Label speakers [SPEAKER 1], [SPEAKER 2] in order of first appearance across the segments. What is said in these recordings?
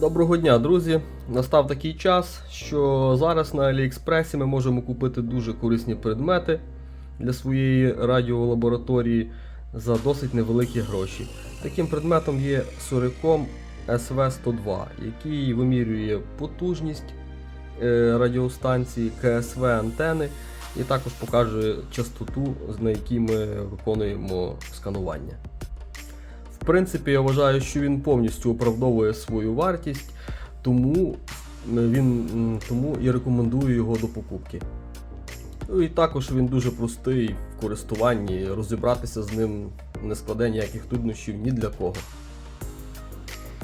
[SPEAKER 1] Доброго дня, друзі! Настав такий час, що зараз на Аліекспресі ми можемо купити дуже корисні предмети для своєї радіолабораторії за досить невеликі гроші. Таким предметом є Suricom SV102, який вимірює потужність е, радіостанції, КСВ антени і також покаже частоту, на якій ми виконуємо сканування. В принципі, я вважаю, що він повністю оправдовує свою вартість, тому він тому і рекомендую його до покупки. Ну і також він дуже простий в користуванні, розібратися з ним не складе ніяких труднощів ні для кого.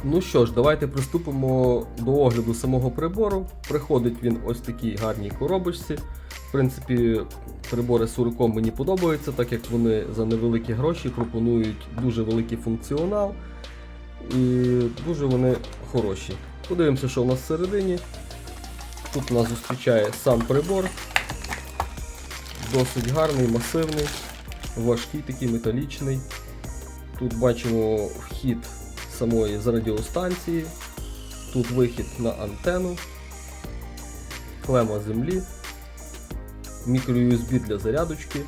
[SPEAKER 1] Ну що ж, давайте приступимо до огляду самого прибору. Приходить він ось в такій гарній коробочці. В принципі, прибори Suricom мені подобаються, так як вони за невеликі гроші пропонують дуже великий функціонал і дуже вони хороші. Подивимося, що у нас всередині. Тут нас зустрічає сам прибор. Досить гарний, масивний, важкий такий металічний. Тут бачимо вхід самої з радіостанції, тут вихід на антенну, клема землі, мікро-USB для зарядочки,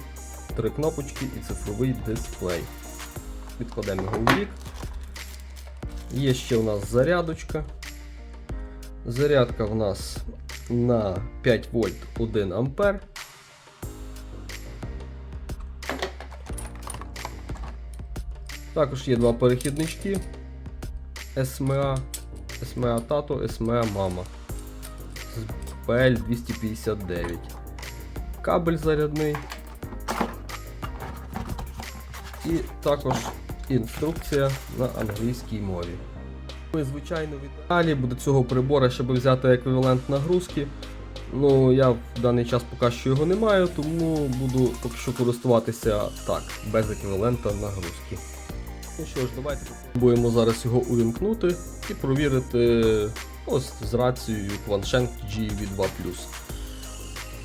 [SPEAKER 1] три кнопочки і цифровий дисплей. Відкладемо його в бік. Є ще у нас зарядочка. Зарядка в нас на 5 вольт 1 ампер. Також є два перехіднички SMA, SMA Tato, SMA Mama з PL259. Кабель зарядний. І також інструкція на англійській мові. Ну і звичайно в ідеалі буде цього прибора, щоб взяти еквівалент нагрузки. Ну, я в даний час поки що його не маю, тому буду поки що користуватися так, без еквівалента нагрузки. Ну що ж, давайте спробуємо зараз його увімкнути і провірити ось з рацією Quanshank GV2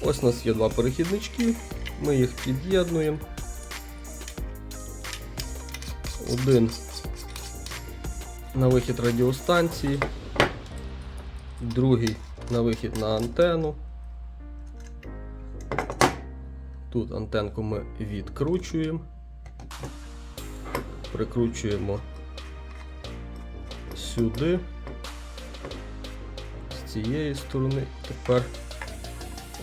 [SPEAKER 1] Ось у нас є два перехіднички, ми їх під'єднуємо. Один на вихід радіостанції, другий на вихід на антенну. Тут антенку ми відкручуємо, прикручуємо сюди, з цієї сторони, тепер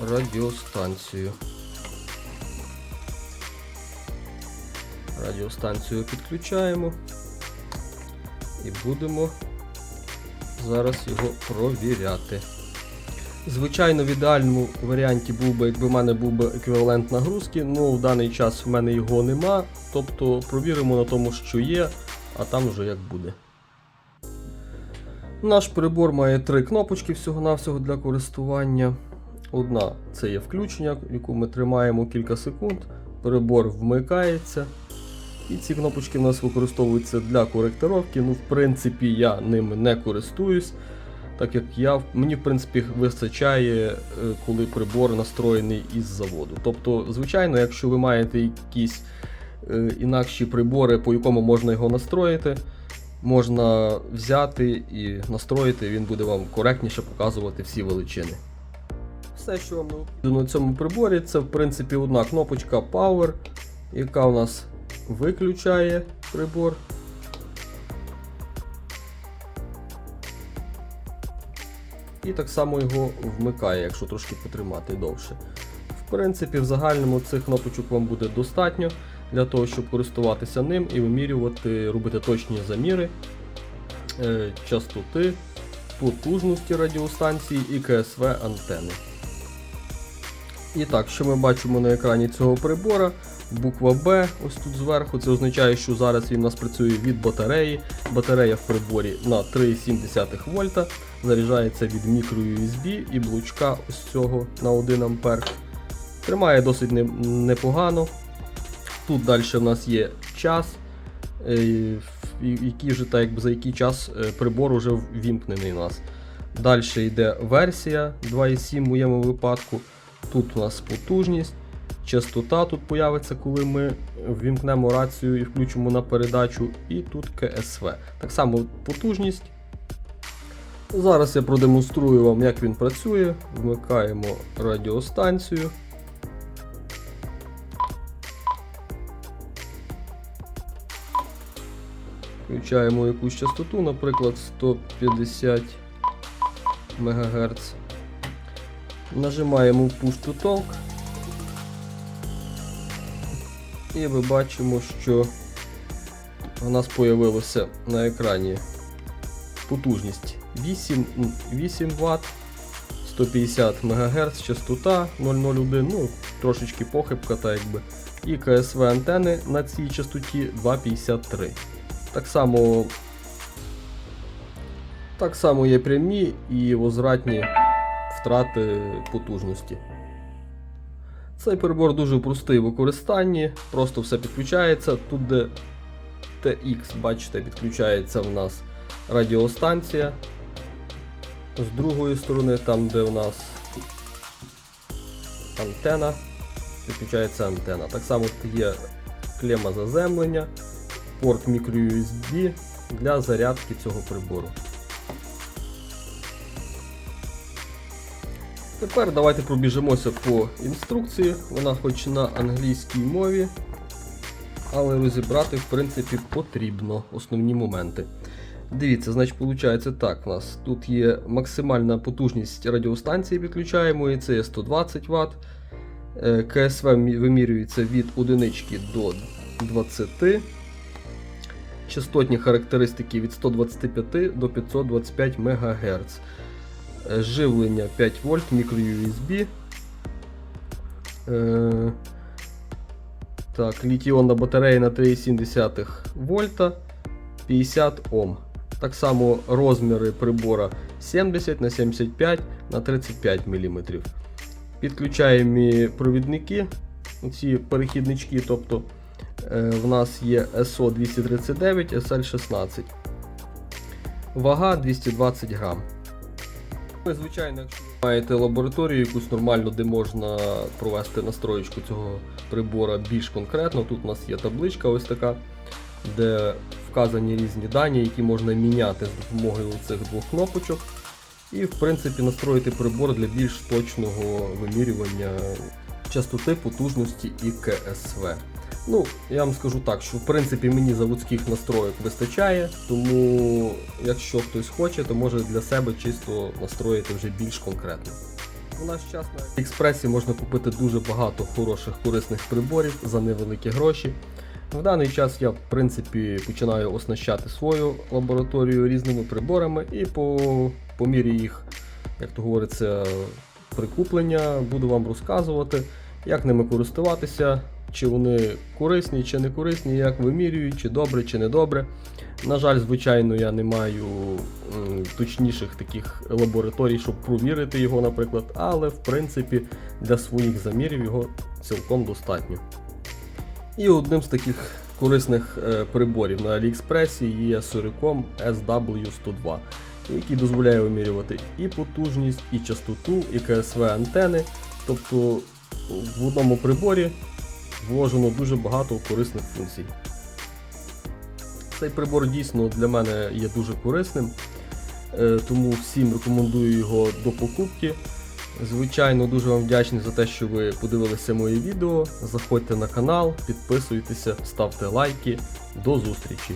[SPEAKER 1] радіостанцію. Радіостанцію підключаємо і будемо зараз його провіряти. Звичайно, в ідеальному варіанті був би, якби в мене був би еквівалент нагрузки, але в даний час в мене його нема. Тобто провіримо на тому, що є, а там вже як буде. Наш прибор має три кнопочки всього-навсього для користування. Одна це є включення, яку ми тримаємо кілька секунд. Прибор вмикається. І ці кнопочки в нас використовуються для коректировки. Ну, в принципі, я ними не користуюсь, так як я, мені в принципі вистачає, е, коли прибор настроєний із заводу. Тобто, звичайно, якщо ви маєте якісь е, інакші прибори, по якому можна його настроїти, можна взяти і настроїти, він буде вам коректніше показувати всі величини. Все, що необхідно на цьому приборі, це в принципі одна кнопочка Power, яка у нас виключає прибор. І так само його вмикає, якщо трошки потримати довше. В принципі, в загальному цих кнопочок вам буде достатньо для того, щоб користуватися ним і вимірювати, робити точні заміри е, частоти, потужності радіостанції і КСВ антени. І так, що ми бачимо на екрані цього прибора? Буква Б ось тут зверху. Це означає, що зараз він у нас працює від батареї. Батарея в приборі на 3,7 вольта. Заряджається від мікро-USB і блочка ось цього на 1 А. Тримає досить непогано. Тут далі в нас є час, е, який вже, так, за який час е, прибор вже ввімкнений у нас. Далі йде версія 2,7 в моєму випадку. Тут у нас потужність, частота тут появиться, коли ми ввімкнемо рацію і включимо на передачу, і тут КСВ. Так само потужність. Зараз я продемонструю вам, як він працює. Вмикаємо радіостанцію. Включаємо якусь частоту, наприклад, 150 МГц. Нажимаємо Push to Talk. І ми бачимо, що у нас з'явилося на екрані потужність 8, 8 Вт, 150 МГц, частота 001, ну трошечки похибка, так якби. І КСВ антени на цій частоті 2,53. Так само, так само є прямі і возвратні втрати потужності. Цей прибор дуже простий в використанні, просто все підключається. Тут, де TX, бачите, підключається в нас радіостанція. З другої сторони, там, де в нас антена, підключається антена. Так само є клема заземлення, порт microUSB для зарядки цього прибору. Тепер давайте пробіжимося по інструкції. Вона хоч на англійській мові, але розібрати в принципі потрібно основні моменти. Дивіться, значить, виходить так. У нас тут є максимальна потужність радіостанції, підключаємо, і це є 120 Вт. Е, КСВ вимірюється від 1 до 20. Частотні характеристики від 125 до 525 МГц. Е, Живлення 5 вольт, мікро-USB. Е, так, літіонна батарея на 3,7 вольта 50 Ом. Так само розміри прибора 70 на 75 на 35 мм. Підключаємо провідники, ці перехіднички, тобто е, в нас є SO239, SL16. Вага 220 грам. Ну, Звичайно, якщо ви маєте лабораторію якусь нормальну, де можна провести настроєчку цього прибора більш конкретно, тут у нас є табличка ось така, де вказані різні дані, які можна міняти з допомогою цих двох кнопочок. І в принципі настроїти прибор для більш точного вимірювання частоти, потужності і КСВ. Ну, я вам скажу так, що в принципі мені заводських настроїк вистачає, тому якщо хтось хоче, то може для себе чисто настроїти вже більш конкретно. У нас час на експресі можна купити дуже багато хороших корисних приборів за невеликі гроші. В даний час я в принципі починаю оснащати свою лабораторію різними приборами і по, по мірі їх, як то говориться, прикуплення буду вам розказувати, як ними користуватися, чи вони корисні, чи не корисні, як вимірюють, чи добре, чи не добре. На жаль, звичайно, я не маю точніших таких лабораторій, щоб провірити його, наприклад, але в принципі для своїх замірів його цілком достатньо. І одним з таких корисних е, приборів на Аліекспресі є Suricom SW102, який дозволяє вимірювати і потужність, і частоту, і КСВ антени. Тобто в одному приборі вложено дуже багато корисних функцій. Цей прибор дійсно для мене є дуже корисним, е, тому всім рекомендую його до покупки. Звичайно, дуже вам вдячний за те, що ви подивилися моє відео. Заходьте на канал, підписуйтеся, ставте лайки. До зустрічі!